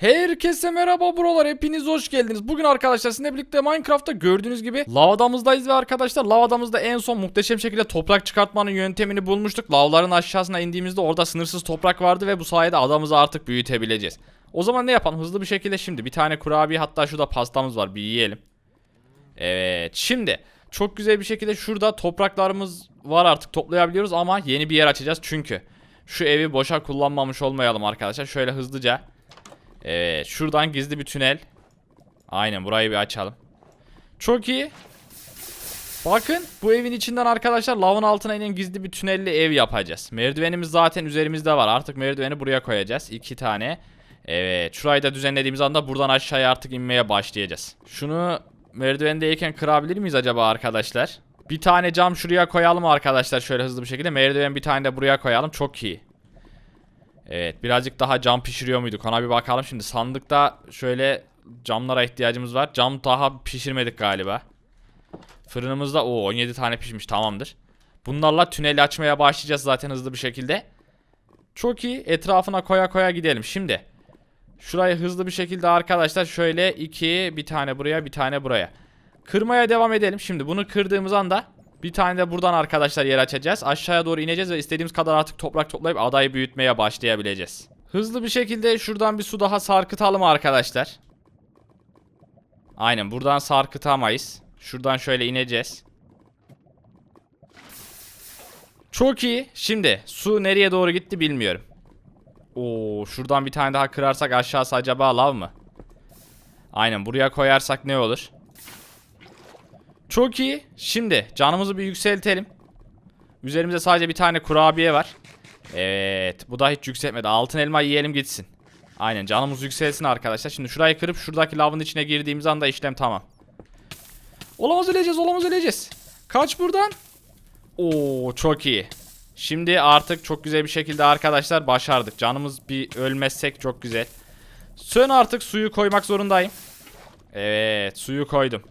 Herkese merhaba buralar hepiniz hoş geldiniz. Bugün arkadaşlar sizinle birlikte Minecraft'ta gördüğünüz gibi lavadamızdayız ve arkadaşlar lavadamızda en son muhteşem şekilde toprak çıkartmanın yöntemini bulmuştuk. Lavların aşağısına indiğimizde orada sınırsız toprak vardı ve bu sayede adamızı artık büyütebileceğiz. O zaman ne yapalım hızlı bir şekilde şimdi bir tane kurabiye hatta şurada pastamız var bir yiyelim. Evet şimdi çok güzel bir şekilde şurada topraklarımız var artık toplayabiliyoruz ama yeni bir yer açacağız çünkü şu evi boşa kullanmamış olmayalım arkadaşlar. Şöyle hızlıca Evet şuradan gizli bir tünel. Aynen burayı bir açalım. Çok iyi. Bakın bu evin içinden arkadaşlar lavın altına inen gizli bir tünelli ev yapacağız. Merdivenimiz zaten üzerimizde var. Artık merdiveni buraya koyacağız. iki tane. Evet şurayı da düzenlediğimiz anda buradan aşağıya artık inmeye başlayacağız. Şunu merdivendeyken kırabilir miyiz acaba arkadaşlar? Bir tane cam şuraya koyalım arkadaşlar şöyle hızlı bir şekilde. Merdiven bir tane de buraya koyalım. Çok iyi. Evet birazcık daha cam pişiriyor muyduk? Ona bir bakalım şimdi. Sandıkta şöyle camlara ihtiyacımız var. Cam daha pişirmedik galiba. Fırınımızda o 17 tane pişmiş tamamdır. Bunlarla tüneli açmaya başlayacağız zaten hızlı bir şekilde. Çok iyi etrafına koya koya gidelim. Şimdi Şurayı hızlı bir şekilde arkadaşlar şöyle iki bir tane buraya bir tane buraya. Kırmaya devam edelim. Şimdi bunu kırdığımız anda bir tane de buradan arkadaşlar yer açacağız. Aşağıya doğru ineceğiz ve istediğimiz kadar artık toprak toplayıp adayı büyütmeye başlayabileceğiz. Hızlı bir şekilde şuradan bir su daha sarkıtalım arkadaşlar. Aynen buradan sarkıtamayız. Şuradan şöyle ineceğiz. Çok iyi. Şimdi su nereye doğru gitti bilmiyorum. Oo, şuradan bir tane daha kırarsak aşağısı acaba lav mı? Aynen buraya koyarsak ne olur? Çok iyi. Şimdi canımızı bir yükseltelim. Üzerimizde sadece bir tane kurabiye var. Evet. Bu da hiç yükseltmedi. Altın elma yiyelim gitsin. Aynen canımız yükselsin arkadaşlar. Şimdi şurayı kırıp şuradaki lavın içine girdiğimiz anda işlem tamam. Olamaz öleceğiz olamaz öleceğiz. Kaç buradan. Oo çok iyi. Şimdi artık çok güzel bir şekilde arkadaşlar başardık. Canımız bir ölmezsek çok güzel. Sön artık suyu koymak zorundayım. Evet suyu koydum.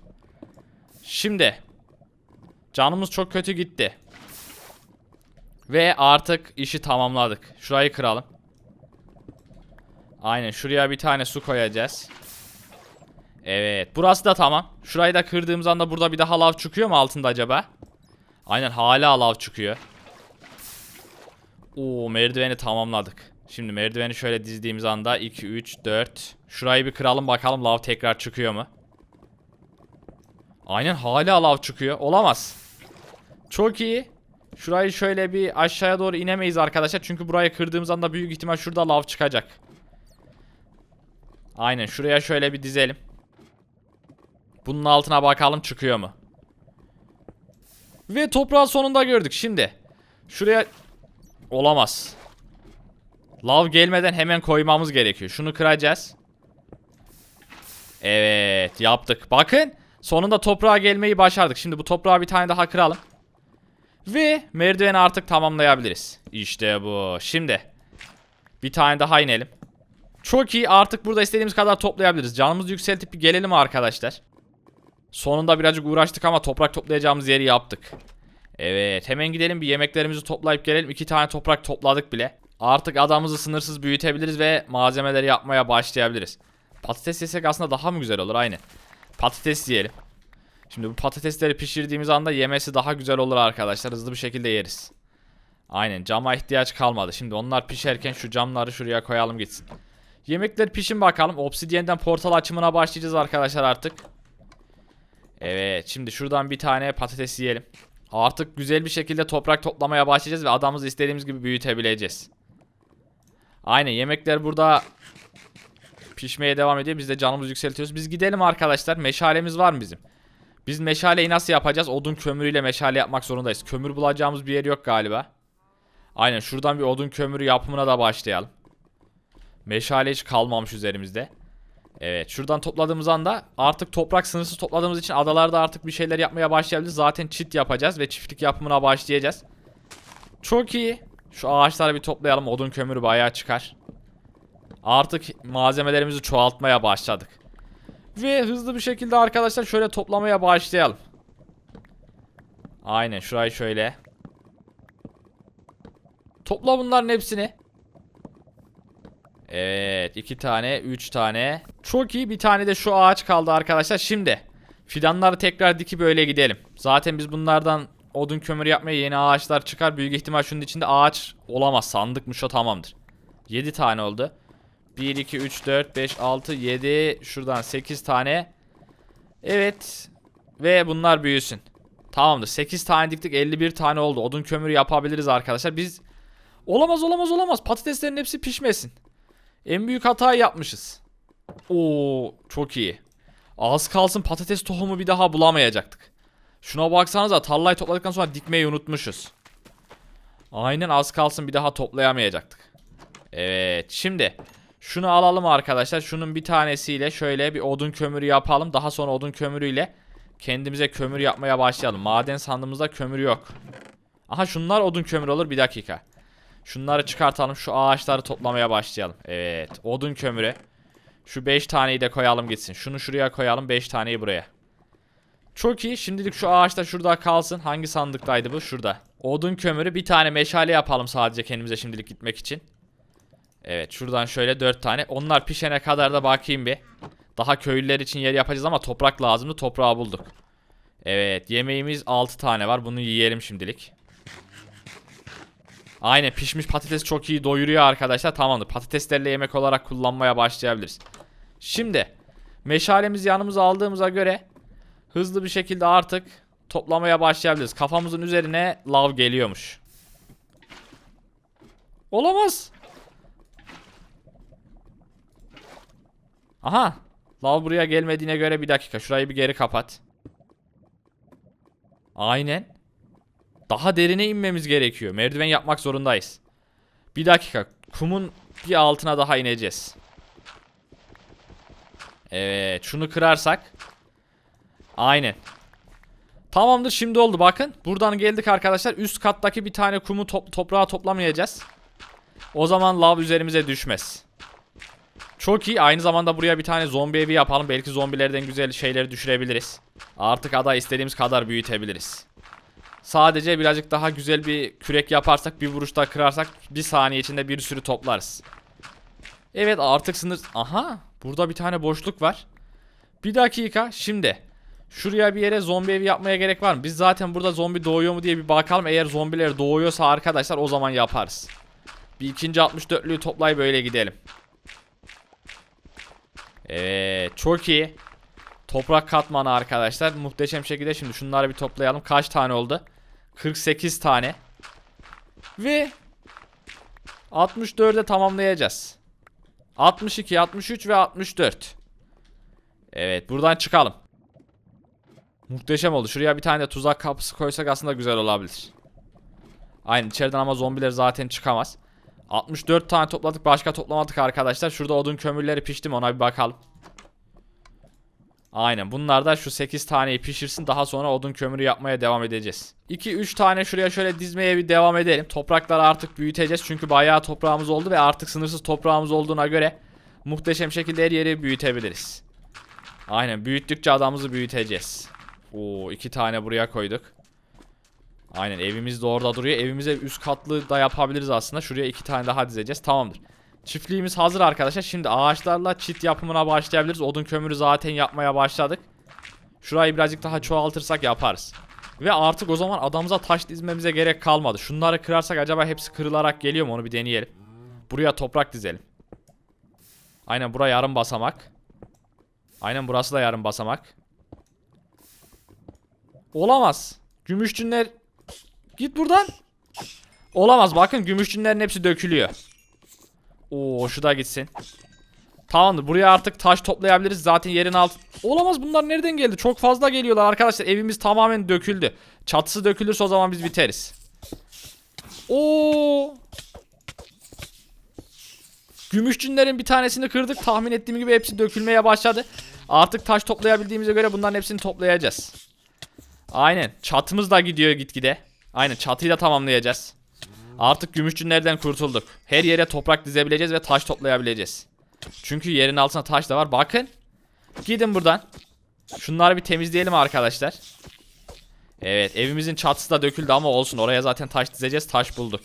Şimdi canımız çok kötü gitti. Ve artık işi tamamladık. Şurayı kıralım. Aynen şuraya bir tane su koyacağız. Evet burası da tamam. Şurayı da kırdığımız anda burada bir daha lav çıkıyor mu altında acaba? Aynen hala lav çıkıyor. Oo merdiveni tamamladık. Şimdi merdiveni şöyle dizdiğimiz anda 2, 3, 4. Şurayı bir kıralım bakalım lav tekrar çıkıyor mu? Aynen hala lav çıkıyor. Olamaz. Çok iyi. Şurayı şöyle bir aşağıya doğru inemeyiz arkadaşlar. Çünkü burayı kırdığımız anda büyük ihtimal şurada lav çıkacak. Aynen şuraya şöyle bir dizelim. Bunun altına bakalım çıkıyor mu? Ve toprağı sonunda gördük. Şimdi şuraya olamaz. Lav gelmeden hemen koymamız gerekiyor. Şunu kıracağız. Evet yaptık. Bakın sonunda toprağa gelmeyi başardık. Şimdi bu toprağı bir tane daha kıralım. Ve merdiveni artık tamamlayabiliriz. İşte bu. Şimdi bir tane daha inelim. Çok iyi artık burada istediğimiz kadar toplayabiliriz. Canımızı yükseltip bir gelelim arkadaşlar. Sonunda birazcık uğraştık ama toprak toplayacağımız yeri yaptık. Evet hemen gidelim bir yemeklerimizi toplayıp gelelim. İki tane toprak topladık bile. Artık adamımızı sınırsız büyütebiliriz ve malzemeleri yapmaya başlayabiliriz. Patates yesek aslında daha mı güzel olur aynı. Patates yiyelim. Şimdi bu patatesleri pişirdiğimiz anda yemesi daha güzel olur arkadaşlar. Hızlı bir şekilde yeriz. Aynen cama ihtiyaç kalmadı. Şimdi onlar pişerken şu camları şuraya koyalım gitsin. Yemekler pişin bakalım. Obsidiyenden portal açımına başlayacağız arkadaşlar artık. Evet şimdi şuradan bir tane patates yiyelim. Artık güzel bir şekilde toprak toplamaya başlayacağız ve adamımızı istediğimiz gibi büyütebileceğiz. Aynen yemekler burada pişmeye devam ediyor. Biz de canımızı yükseltiyoruz. Biz gidelim arkadaşlar. Meşalemiz var mı bizim? Biz meşaleyi nasıl yapacağız? Odun kömürüyle meşale yapmak zorundayız. Kömür bulacağımız bir yer yok galiba. Aynen şuradan bir odun kömürü yapımına da başlayalım. Meşale hiç kalmamış üzerimizde. Evet şuradan topladığımız anda artık toprak sınırsız topladığımız için adalarda artık bir şeyler yapmaya başlayabiliriz. Zaten çit yapacağız ve çiftlik yapımına başlayacağız. Çok iyi. Şu ağaçları bir toplayalım. Odun kömürü bayağı çıkar. Artık malzemelerimizi çoğaltmaya başladık. Ve hızlı bir şekilde arkadaşlar şöyle toplamaya başlayalım. Aynen şurayı şöyle. Topla bunların hepsini. Evet iki tane üç tane. Çok iyi bir tane de şu ağaç kaldı arkadaşlar. Şimdi fidanları tekrar dikip böyle gidelim. Zaten biz bunlardan odun kömür yapmaya yeni ağaçlar çıkar. Büyük ihtimal şunun içinde ağaç olamaz. Sandıkmış o tamamdır. 7 tane oldu. 1, 2, 3, 4, 5, 6, 7. Şuradan 8 tane. Evet. Ve bunlar büyüsün. Tamamdır. 8 tane diktik 51 tane oldu. Odun kömürü yapabiliriz arkadaşlar. Biz olamaz olamaz olamaz. Patateslerin hepsi pişmesin. En büyük hatayı yapmışız. Oo çok iyi. Az kalsın patates tohumu bir daha bulamayacaktık. Şuna baksanıza tarlayı topladıktan sonra dikmeyi unutmuşuz. Aynen az kalsın bir daha toplayamayacaktık. Evet şimdi şunu alalım arkadaşlar. Şunun bir tanesiyle şöyle bir odun kömürü yapalım. Daha sonra odun kömürüyle kendimize kömür yapmaya başlayalım. Maden sandığımızda kömür yok. Aha şunlar odun kömür olur bir dakika. Şunları çıkartalım şu ağaçları toplamaya başlayalım. Evet odun kömürü. Şu 5 taneyi de koyalım gitsin. Şunu şuraya koyalım 5 taneyi buraya. Çok iyi. Şimdilik şu ağaçta şurada kalsın. Hangi sandıktaydı bu? Şurada. Odun kömürü bir tane meşale yapalım sadece kendimize şimdilik gitmek için. Evet şuradan şöyle 4 tane. Onlar pişene kadar da bakayım bir. Daha köylüler için yer yapacağız ama toprak lazımdı. Toprağı bulduk. Evet yemeğimiz 6 tane var. Bunu yiyelim şimdilik. Aynen pişmiş patates çok iyi doyuruyor arkadaşlar. Tamamdır. Patateslerle yemek olarak kullanmaya başlayabiliriz. Şimdi meşalemizi yanımıza aldığımıza göre hızlı bir şekilde artık toplamaya başlayabiliriz. Kafamızın üzerine lav geliyormuş. Olamaz. Aha. Lav buraya gelmediğine göre bir dakika. Şurayı bir geri kapat. Aynen. Daha derine inmemiz gerekiyor. Merdiven yapmak zorundayız. Bir dakika. Kumun bir altına daha ineceğiz. Evet. Şunu kırarsak. Aynen. Tamamdır şimdi oldu bakın. Buradan geldik arkadaşlar. Üst kattaki bir tane kumu top toprağa toplamayacağız. O zaman lav üzerimize düşmez. Çok iyi. Aynı zamanda buraya bir tane zombi evi yapalım. Belki zombilerden güzel şeyleri düşürebiliriz. Artık ada istediğimiz kadar büyütebiliriz. Sadece birazcık daha güzel bir kürek yaparsak bir vuruşta kırarsak bir saniye içinde bir sürü toplarız. Evet artık sınır... Aha burada bir tane boşluk var. Bir dakika şimdi. Şuraya bir yere zombi evi yapmaya gerek var mı? Biz zaten burada zombi doğuyor mu diye bir bakalım. Eğer zombiler doğuyorsa arkadaşlar o zaman yaparız. Bir ikinci 64'lüğü toplayıp böyle gidelim. Evet çok iyi. Toprak katmanı arkadaşlar. Muhteşem şekilde şimdi şunları bir toplayalım. Kaç tane oldu? 48 tane. Ve 64'e tamamlayacağız. 62, 63 ve 64. Evet buradan çıkalım. Muhteşem oldu. Şuraya bir tane de tuzak kapısı koysak aslında güzel olabilir. Aynen içeriden ama zombiler zaten çıkamaz. 64 tane topladık başka toplamadık arkadaşlar. Şurada odun kömürleri pişti mi ona bir bakalım. Aynen bunlar da şu 8 taneyi pişirsin daha sonra odun kömürü yapmaya devam edeceğiz. 2-3 tane şuraya şöyle dizmeye bir devam edelim. Toprakları artık büyüteceğiz çünkü bayağı toprağımız oldu ve artık sınırsız toprağımız olduğuna göre muhteşem şekilde her yeri büyütebiliriz. Aynen büyüttükçe adamımızı büyüteceğiz. Oo iki tane buraya koyduk. Aynen evimiz de orada duruyor. Evimize üst katlı da yapabiliriz aslında. Şuraya iki tane daha dizeceğiz. Tamamdır. Çiftliğimiz hazır arkadaşlar. Şimdi ağaçlarla çit yapımına başlayabiliriz. Odun kömürü zaten yapmaya başladık. Şurayı birazcık daha çoğaltırsak yaparız. Ve artık o zaman adamıza taş dizmemize gerek kalmadı. Şunları kırarsak acaba hepsi kırılarak geliyor mu onu bir deneyelim. Buraya toprak dizelim. Aynen buraya yarım basamak. Aynen burası da yarım basamak. Olamaz. Gümüşçünler Git buradan. Olamaz bakın gümüşçünlerin hepsi dökülüyor. Oo şu da gitsin. Tamamdır buraya artık taş toplayabiliriz zaten yerin alt. Olamaz bunlar nereden geldi? Çok fazla geliyorlar arkadaşlar evimiz tamamen döküldü. Çatısı dökülürse o zaman biz biteriz. Oo. Gümüşçünlerin bir tanesini kırdık. Tahmin ettiğim gibi hepsi dökülmeye başladı. Artık taş toplayabildiğimize göre bunların hepsini toplayacağız. Aynen. Çatımız da gidiyor gitgide. Aynen çatıyı da tamamlayacağız. Artık gümüşçünlerden kurtulduk. Her yere toprak dizebileceğiz ve taş toplayabileceğiz. Çünkü yerin altında taş da var. Bakın. Gidin buradan. Şunları bir temizleyelim arkadaşlar. Evet evimizin çatısı da döküldü ama olsun. Oraya zaten taş dizeceğiz. Taş bulduk.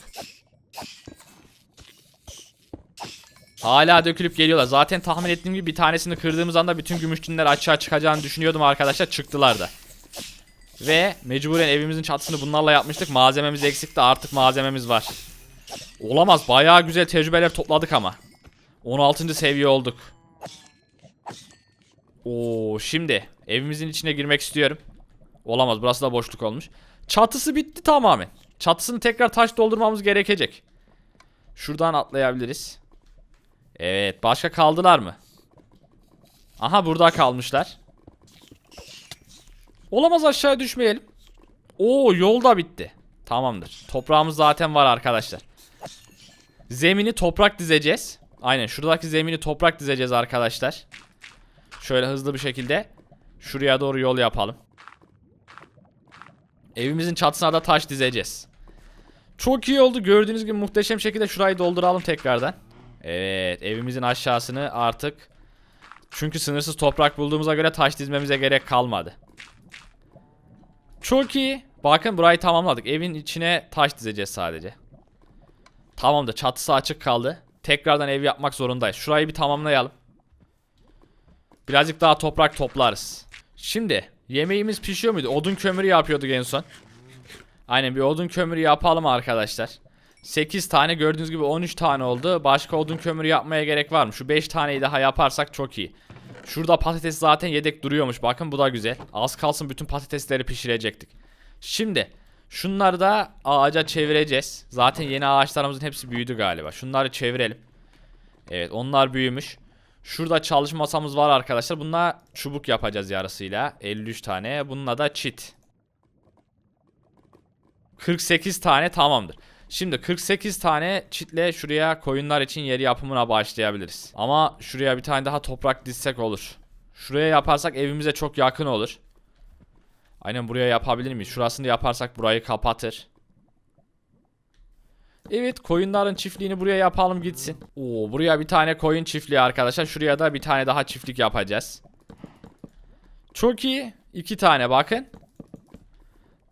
Hala dökülüp geliyorlar. Zaten tahmin ettiğim gibi bir tanesini kırdığımız anda bütün gümüşçinler aşağı çıkacağını düşünüyordum arkadaşlar. Çıktılar da. Ve mecburen evimizin çatısını bunlarla yapmıştık. Malzememiz eksikti artık malzememiz var. Olamaz. Bayağı güzel tecrübeler topladık ama. 16. seviye olduk. Oo şimdi evimizin içine girmek istiyorum. Olamaz burası da boşluk olmuş. Çatısı bitti tamamen. Çatısını tekrar taş doldurmamız gerekecek. Şuradan atlayabiliriz. Evet başka kaldılar mı? Aha burada kalmışlar. Olamaz aşağı düşmeyelim. Oo yol da bitti. Tamamdır. Toprağımız zaten var arkadaşlar. Zemini toprak dizeceğiz. Aynen şuradaki zemini toprak dizeceğiz arkadaşlar. Şöyle hızlı bir şekilde şuraya doğru yol yapalım. Evimizin çatısına da taş dizeceğiz. Çok iyi oldu. Gördüğünüz gibi muhteşem şekilde şurayı dolduralım tekrardan. Evet, evimizin aşağısını artık çünkü sınırsız toprak bulduğumuza göre taş dizmemize gerek kalmadı. Çok iyi. Bakın burayı tamamladık. Evin içine taş dizeceğiz sadece. Tamamdır. Çatısı açık kaldı. Tekrardan ev yapmak zorundayız. Şurayı bir tamamlayalım. Birazcık daha toprak toplarız. Şimdi yemeğimiz pişiyor muydu? Odun kömürü yapıyorduk en son. Aynen bir odun kömürü yapalım arkadaşlar. 8 tane gördüğünüz gibi 13 tane oldu. Başka odun kömürü yapmaya gerek var mı? Şu 5 taneyi daha yaparsak çok iyi. Şurada patates zaten yedek duruyormuş. Bakın bu da güzel. Az kalsın bütün patatesleri pişirecektik. Şimdi şunları da ağaca çevireceğiz. Zaten yeni ağaçlarımızın hepsi büyüdü galiba. Şunları çevirelim. Evet onlar büyümüş. Şurada çalışma masamız var arkadaşlar. Bununla çubuk yapacağız yarısıyla. 53 tane. Bununla da çit. 48 tane tamamdır. Şimdi 48 tane çitle şuraya koyunlar için yeri yapımına başlayabiliriz. Ama şuraya bir tane daha toprak dizsek olur. Şuraya yaparsak evimize çok yakın olur. Aynen buraya yapabilir miyiz? Şurasını yaparsak burayı kapatır. Evet koyunların çiftliğini buraya yapalım gitsin. Oo buraya bir tane koyun çiftliği arkadaşlar. Şuraya da bir tane daha çiftlik yapacağız. Çok iyi. İki tane bakın.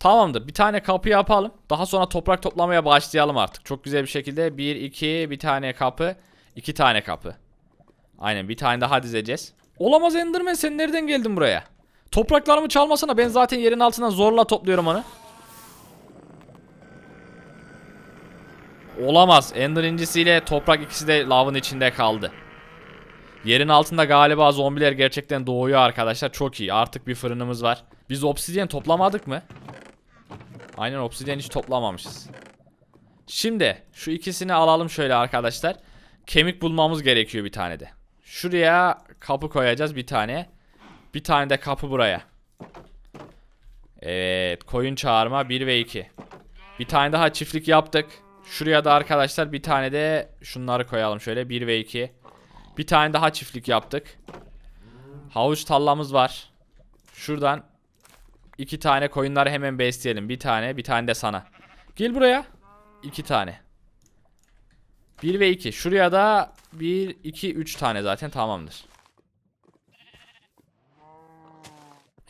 Tamamdır. Bir tane kapı yapalım. Daha sonra toprak toplamaya başlayalım artık. Çok güzel bir şekilde. Bir, iki, bir tane kapı. iki tane kapı. Aynen bir tane daha dizeceğiz. Olamaz Enderman sen nereden geldin buraya? Topraklarımı çalmasana ben zaten yerin altından zorla topluyorum onu. Olamaz. Ender incisiyle toprak ikisi de lavın içinde kaldı. Yerin altında galiba zombiler gerçekten doğuyor arkadaşlar. Çok iyi. Artık bir fırınımız var. Biz obsidyen toplamadık mı? Aynen obsidyen hiç toplamamışız. Şimdi şu ikisini alalım şöyle arkadaşlar. Kemik bulmamız gerekiyor bir tane de. Şuraya kapı koyacağız bir tane. Bir tane de kapı buraya. Evet koyun çağırma 1 ve 2. Bir tane daha çiftlik yaptık. Şuraya da arkadaşlar bir tane de şunları koyalım şöyle 1 ve 2. Bir tane daha çiftlik yaptık. Havuç tallamız var. Şuradan iki tane koyunları hemen besleyelim. Bir tane, bir tane de sana. Gel buraya. İki tane. Bir ve iki. Şuraya da bir, iki, üç tane zaten tamamdır.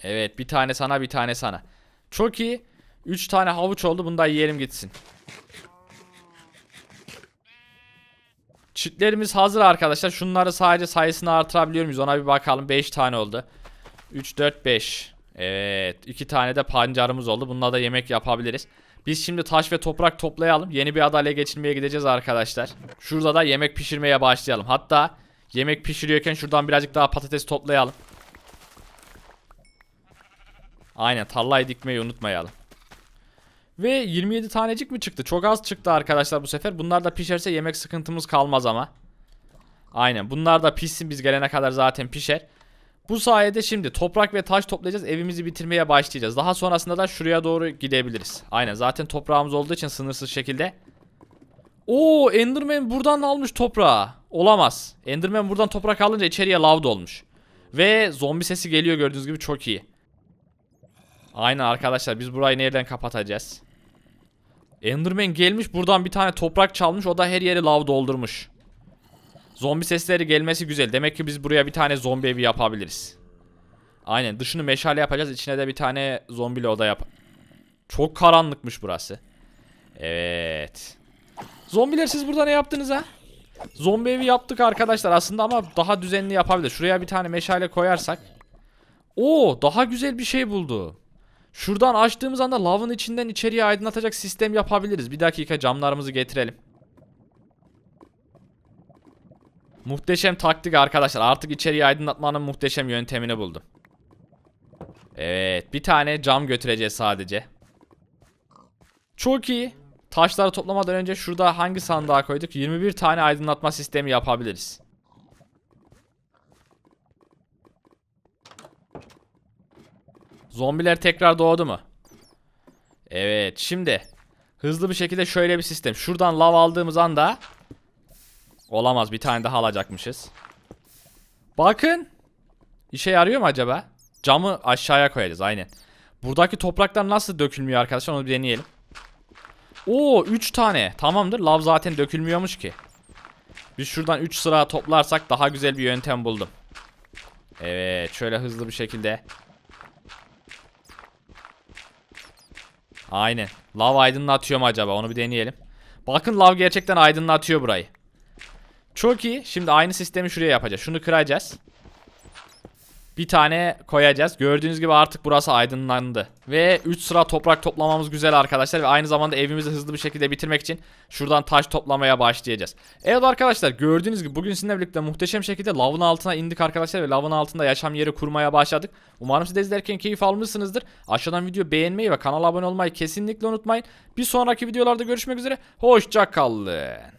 Evet, bir tane sana, bir tane sana. Çok iyi. Üç tane havuç oldu. Bunu da yiyelim gitsin. Çitlerimiz hazır arkadaşlar. Şunları sadece sayısını artırabiliyor muyuz? Ona bir bakalım. 5 tane oldu. 3, 4, 5. Evet. 2 tane de pancarımız oldu. Bununla da yemek yapabiliriz. Biz şimdi taş ve toprak toplayalım. Yeni bir adayla geçirmeye gideceğiz arkadaşlar. Şurada da yemek pişirmeye başlayalım. Hatta yemek pişiriyorken şuradan birazcık daha patates toplayalım. Aynen tarlayı dikmeyi unutmayalım. Ve 27 tanecik mi çıktı? Çok az çıktı arkadaşlar bu sefer. Bunlar da pişerse yemek sıkıntımız kalmaz ama. Aynen. Bunlar da pişsin biz gelene kadar zaten pişer. Bu sayede şimdi toprak ve taş toplayacağız. Evimizi bitirmeye başlayacağız. Daha sonrasında da şuraya doğru gidebiliriz. Aynen. Zaten toprağımız olduğu için sınırsız şekilde. Oo, Enderman buradan almış toprağı. Olamaz. Enderman buradan toprak alınca içeriye lav dolmuş. Ve zombi sesi geliyor gördüğünüz gibi çok iyi. Aynen arkadaşlar biz burayı nereden kapatacağız? Enderman gelmiş buradan bir tane toprak çalmış o da her yeri lav doldurmuş. Zombi sesleri gelmesi güzel. Demek ki biz buraya bir tane zombi evi yapabiliriz. Aynen dışını meşale yapacağız. İçine de bir tane zombili oda yap. Çok karanlıkmış burası. Evet. Zombiler siz burada ne yaptınız ha? Zombi evi yaptık arkadaşlar aslında ama daha düzenli yapabilir. Şuraya bir tane meşale koyarsak. Oo daha güzel bir şey buldu. Şuradan açtığımız anda lavın içinden içeriye aydınlatacak sistem yapabiliriz. Bir dakika camlarımızı getirelim. Muhteşem taktik arkadaşlar. Artık içeriği aydınlatmanın muhteşem yöntemini buldum. Evet bir tane cam götüreceğiz sadece. Çok iyi. Taşları toplamadan önce şurada hangi sandığa koyduk? 21 tane aydınlatma sistemi yapabiliriz. Zombiler tekrar doğdu mu? Evet şimdi hızlı bir şekilde şöyle bir sistem. Şuradan lav aldığımız anda olamaz bir tane daha alacakmışız. Bakın işe yarıyor mu acaba? Camı aşağıya koyacağız aynen. Buradaki topraklar nasıl dökülmüyor arkadaşlar onu bir deneyelim. Oo 3 tane. Tamamdır. Lav zaten dökülmüyormuş ki. Biz şuradan 3 sıra toplarsak daha güzel bir yöntem buldum. Evet, şöyle hızlı bir şekilde. Aynen. Lav aydınlatıyor mu acaba? Onu bir deneyelim. Bakın lav gerçekten aydınlatıyor burayı. Çok iyi. Şimdi aynı sistemi şuraya yapacağız. Şunu kıracağız. Bir tane koyacağız. Gördüğünüz gibi artık burası aydınlandı. Ve 3 sıra toprak toplamamız güzel arkadaşlar. Ve aynı zamanda evimizi hızlı bir şekilde bitirmek için şuradan taş toplamaya başlayacağız. Evet arkadaşlar gördüğünüz gibi bugün sizinle birlikte muhteşem şekilde lavın altına indik arkadaşlar. Ve lavın altında yaşam yeri kurmaya başladık. Umarım siz de izlerken keyif almışsınızdır. Aşağıdan video beğenmeyi ve kanala abone olmayı kesinlikle unutmayın. Bir sonraki videolarda görüşmek üzere. Hoşça kalın.